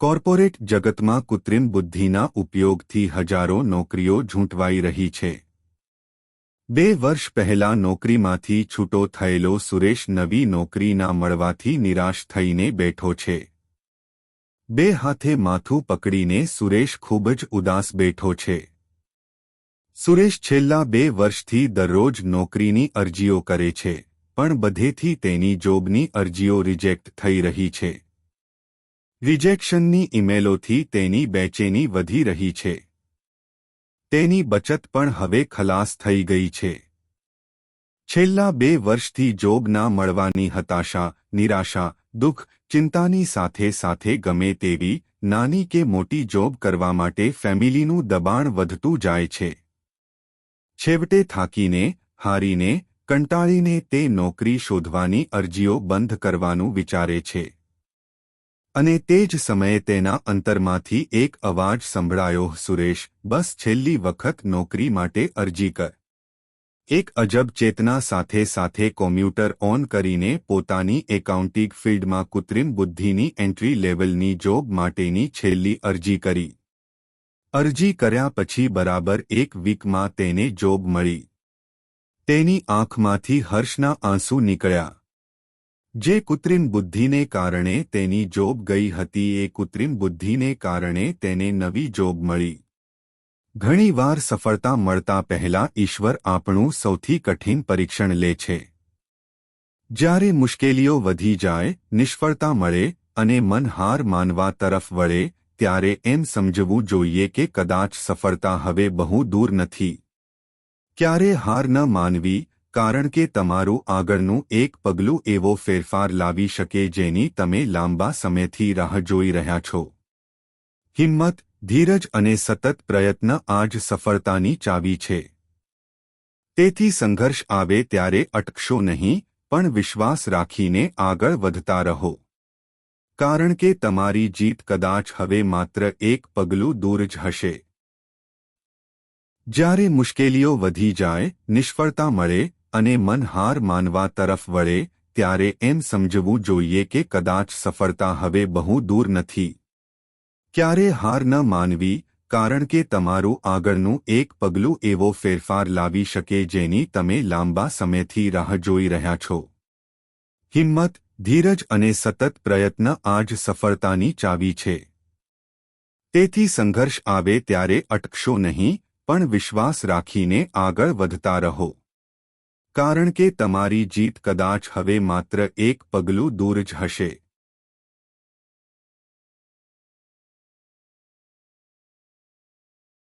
Corporate જગતમાં કૃત્રિમ બુદ્ધિના ઉપયોગથી હજારો નોકરીઓ ઝૂંટવાઈ રહી છે. બે વર્ષ પહેલા નોકરીમાંથી છૂટો થયેલો સુરેશ નવી નોકરી ના મળવાથી નિરાશ થઈને બેઠો છે. બે હાથે માથું પકડીને સુરેશ ખૂબ જ ઉદાસ બેઠો છે. સુરેશ છેલ્લા બે વર્ષથી દરરોજ નોકરીની અરજીઓ કરે છે, પણ બધેથી તેની જોબની અરજીઓ રિજેક્ટ થઈ રહી છે. રિજેક્શનની ઇમેલોથી તેની બેચેની વધી રહી છે. તેની બચત પણ હવે ખલાસ થઈ ગઈ છે. છેલ્લા બે વર્ષથી જોબ ના મળવાની હતાશા, નિરાશા, દુઃખ, ચિંતાની સાથે સાથે ગમે તેવી નાની કે મોટી જોબ કરવા માટે ફેમિલીનું દબાણ વધતું જાય છે. છેવટે થાકીને, હારીને, કંટાળીને તે નોકરી શોધવાની અરજીઓ બંધ કરવાનું વિચારે છે. અને તે જ સમયે તેના અંતરમાંથી એક અવાજ સંભળાયો, સુરેશ, બસ છેલ્લી વખત નોકરી માટે અરજી કર. એક અજબ ચેતના સાથે સાથે કોમ્પ્યુટર ઓન કરીને પોતાની એકાઉન્ટિંગ ફિલ્ડમાં કૃત્રિમ બુદ્ધિની એન્ટ્રી લેવલની જોબ માટેની છેલ્લી અરજી કરી. અરજી કર્યા પછી બરાબર એક વીકમાં તેને જોબ મળી. તેની આંખમાંથી હર્ષના આંસુ નીકળ્યા. જે કૃત્રિમ બુદ્ધિને કારણે તેની જોબ ગઈ હતી, એ કૃત્રિમ બુદ્ધિને કારણે તેને નવી જોબ મળી. ઘણીવાર સફળતા મળતા પહેલા ઈશ્વર આપણું સૌથી કઠિન પરીક્ષણ લે છે. જ્યારે મુશ્કેલીઓ વધી જાય, નિષ્ફળતા મળે અને મન હાર માનવા તરફ વળે, ત્યારે એમ સમજવું જોઈએ કે કદાચ સફળતા હવે બહુ દૂર નથી. ક્યારે હાર ન માનવી કારણ કે તમારું આગળનું એક પગલું એવો ફેરફાર લાવી શકે જેની તમે લાંબા સમયથી રાહ જોઈ રહ્યા છો. હિંમત, ધીરજ અને સતત પ્રયત્ન આજ સફળતાની ચાવી છે. તેથી સંઘર્ષ આવે ત્યારે અટકશો નહીં, પણ વિશ્વાસ રાખીને આગળ વધતા રહો. કારણ કે તમારી જીત કદાચ હવે માત્ર એક પગલું દૂર જ હશે. જ્યારે મુશ્કેલીઓ વધી જાય, નિષ્ફળતા મળે અને મન હાર માનવા તરફ વળે, ત્યારે એમ સમજવું જોઈએ કે કદાચ સફળતા હવે બહુ દૂર નથી. ક્યારે હાર ન માનવી, કારણ કે તમારું આગળનું એક પગલું એવો ફેરફાર લાવી શકે જેની તમે લાંબા સમયથી રાહ જોઈ રહ્યા છો. હિંમત, ધીરજ અને સતત પ્રયત્ન આજ સફળતાની ચાવી છે. તેથી સંઘર્ષ આવે ત્યારે અટકશો નહીં, પણ વિશ્વાસ રાખીને આગળ વધતા રહો. કારણ કે તમારી જીત કદાચ હવે માત્ર એક પગલું દૂર જ હશે.